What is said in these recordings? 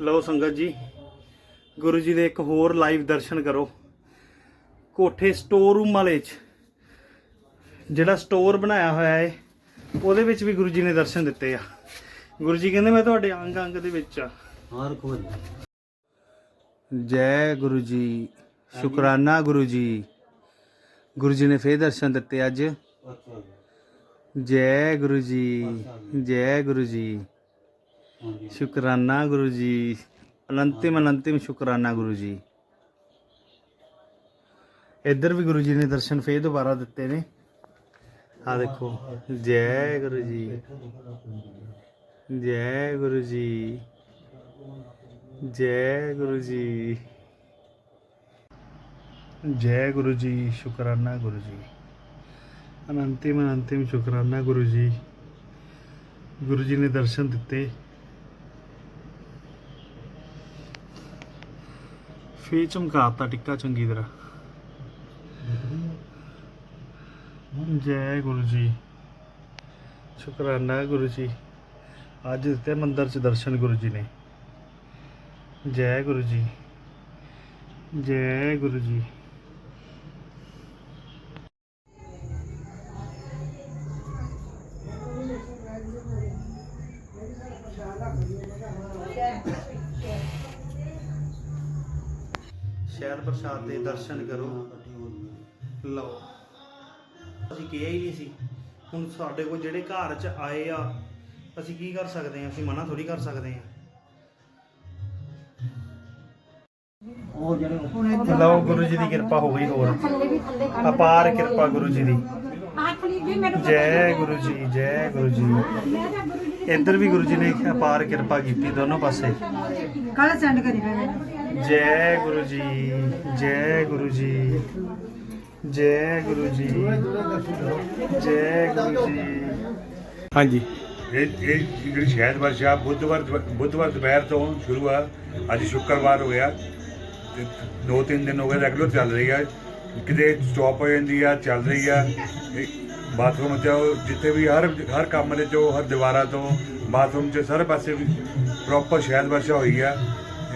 ਲਓ ਸੰਗਤ ਜੀ ਗੁਰੂ ਜੀ ਦੇ ਇੱਕ ਹੋਰ ਲਾਈਵ ਦਰਸ਼ਨ ਕਰੋ। ਕੋਠੇ ਸਟੋਰ ਰੂਮ ਵਾਲੇ ਚ ਜਿਹੜਾ ਸਟੋਰ ਬਣਾਇਆ ਹੋਇਆ ਹੈ ਉਹਦੇ ਵਿੱਚ ਵੀ ਗੁਰੂ ਜੀ ਨੇ ਦਰਸ਼ਨ ਦਿੱਤੇ ਆ। ਗੁਰੂ ਜੀ ਕਹਿੰਦੇ ਮੈਂ ਤੁਹਾਡੇ ਅੰਗ ਅੰਗ ਦੇ ਵਿੱਚ ਆ। ਹਰ ਕੋਈ ਜੈ ਗੁਰੂ ਜੀ ਸ਼ੁਕਰਾਨਾ ਗੁਰੂ ਜੀ। ਗੁਰੂ ਜੀ ਨੇ ਫੇਰ ਦਰਸ਼ਨ ਦਿੱਤੇ ਅੱਜ। ਜੈ। ਗੁਰੂ ਜੀ। ਜੈ ਗੁਰੂ ਜੀ। ਸ਼ੁਕਰਾਨਾ ਗੁਰੂ ਜੀ ਅਨੰਤਿਮ ਅਨੰਤਿਮ ਸ਼ੁਕਰਾਨਾ ਗੁਰੂ ਜੀ ਇੱਧਰ ਵੀ ਗੁਰੂ ਜੀ ਨੇ ਦਰਸ਼ਨ ਫੇਰ ਦੁਬਾਰਾ ਦਿੱਤੇ ਨੇ। ਆ ਦੇਖੋ, ਜੈ ਗੁਰੂ ਜੀ ਜੈ ਗੁਰੂ ਜੀ ਜੈ ਗੁਰੂ ਜੀ ਜੈ ਗੁਰੂ ਜੀ ਸ਼ੁਕਰਾਨਾ ਗੁਰੂ ਜੀ ਅਨੰਤਿਮ ਅਨੰਤਿਮ ਸ਼ੁਕਰਾਨਾ ਗੁਰੂ ਜੀ ਗੁਰੂ ਜੀ ਨੇ ਦਰਸ਼ਨ ਦਿੱਤੇ। ਫੇਰ ਚਮਕਾਤਾ ਟਿੱਕਾ ਚੰਗੀ ਤਰ੍ਹਾਂ। ਜੈ ਗੁਰੂ ਜੀ। ਸ਼ੁਕਰਾਨਾ ਗੁਰੂ ਜੀ। ਅੱਜ ਦਿੱਤੇ ਮੰਦਰ ਚ ਦਰਸ਼ਨ ਗੁਰੂ ਜੀ ਨੇ। ਜੈ ਗੁਰੂ ਜੀ। ਜੈ ਗੁਰੂ ਜੀ। ਸ਼ਹਿਰ ਪ੍ਰਸਾਦ ਦੇ ਦਰਸ਼ਨ ਕਰੋ। ਲਓ। ਅਸੀਂ ਕਿਹਾ ਹੀ ਨਹੀਂ ਸੀ। ਹੁਣ ਸਾਡੇ ਕੋਲ ਜਿਹੜੇ ਘਰ ਚ ਆਏ ਆ ਅਸੀਂ ਕੀ ਕਰ ਸਕਦੇ ਹਾਂ ਅਸੀਂ ਮਨਾ ਥੋੜੀ ਕਰ ਸਕਦੇ ਜਿਹੜੇ ਲਓ ਗੁਰੂ ਜੀ ਦੀ ਕਿਰਪਾ ਹੋ ਗਈ ਹੋਰ। ਅਪਾਰ ਕਿਰਪਾ ਗੁਰੂ ਜੀ ਦੀ। ਜੈ ਗੁਰੂ ਜੀ ਜੈ ਗੁਰੂ ਜੀ। ਇੱਧਰ ਵੀ ਗੁਰੂ ਜੀ ਨੇ ਅਪਾਰ ਕਿਰਪਾ ਕੀਤੀ ਦੋਨੋਂ ਪਾਸੇ। ਕੱਲ ਸੈਂਡ ਕਰੀ ਮੈਂ। ਜੈ ਗੁਰੂ ਜੀ ਜੈ ਗੁਰੂ ਜੀ ਜੈ ਗੁਰੂ ਜੀ ਜੈ ਗੁਰੂ ਜੀ। ਹਾਂਜੀ। ਇਹ ਇਹ ਜਿਹੜੀ ਸ਼ਹਿਦ ਵਰਸ਼ਾ ਬੁੱਧਵਾਰ ਬੁੱਧਵਾਰ ਦੁਪਹਿਰ ਤੋਂ ਸ਼ੁਰੂ ਆ ਅੱਜ ਸ਼ੁੱਕਰਵਾਰ ਹੋ ਗਿਆ। ਤੇ ਦੋ ਤਿੰਨ ਦਿਨ ਹੋ ਗਏ ਰੈਗੂਲਰ ਚੱਲ ਰਹੀ ਆ। ਕਿਤੇ ਸਟਾਪ ਹੋ ਜਾਂਦੀ ਆ ਚੱਲ ਰਹੀ ਆ। ਬਾਥਰੂਮ ਚ ਜਿੱਥੇ ਵੀ ਹਰ ਹਰ ਕੰਮ ਦੇ ਚੋਂ ਹਰ ਦੀਵਾਰਾਂ ਤੋਂ ਬਾਥਰੂਮ ਚ ਸਾਰੇ ਪਾਸੇ ਪ੍ਰੋਪਰ ਸ਼ਹਿਦ ਵਰਸ਼ਾ ਹੋਈ ਆ।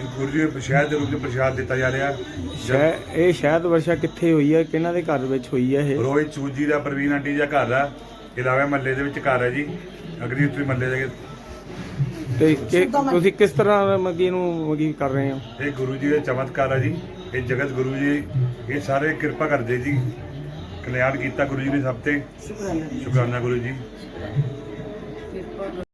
ਗੁਰੂ ਜੀ ਦੇ ਸ਼ਹਿਦ ਦੇ ਰੂਪ ਚ ਪ੍ਰਸ਼ਾਦ ਦਿੱਤਾ ਜਾ ਰਿਹਾ। ਸ਼ਹਿ ਇਹ ਸ਼ਾਇਦ ਵਰਸ਼ਾ ਕਿੱਥੇ ਹੋਈ ਹੈ? ਕਿਹਨਾਂ ਦੇ ਘਰ ਵਿੱਚ ਹੋਈ ਹੈ ਇਹ? ਰੋਹਿਤ ਸੂਜੀ ਦਾ ਪ੍ਰਵੀਨ ਆਂਟੀ ਦਾ ਘਰ ਆ। ਇਲਾਵੇ ਮਹੱਲੇ ਦੇ ਵਿੱਚ ਘਰ ਹੈ ਜੀ। ਅਗਰੀ ਉੱਤਰੀ ਮਹੱਲੇ ਦੇ ਤੇ ਕਿ- ਤੁਸੀਂ ਕਿਸ ਤਰ੍ਹਾਂ ਮਗੀ ਨੂੰ ਮਗੀ ਕਰ ਰਹੇ ਹੋ? ਇਹ ਗੁਰੂ ਜੀ ਦੇ ਚਮਤਕਾਰ ਆ ਜੀ। ਇਹ ਜਗਤ ਗੁਰੂ ਜੀ ਇਹ ਸਾਰੇ ਕਿਰਪਾ ਕਰਦੇ ਜੀ। ਕਲਿਆਣ ਕੀਤਾ ਗੁਰੂ ਜੀ ਨੇ ਸਭ ਤੇ। ਸ਼ੁਕਰਾਨਾ ਗੁਰੂ ਜੀ।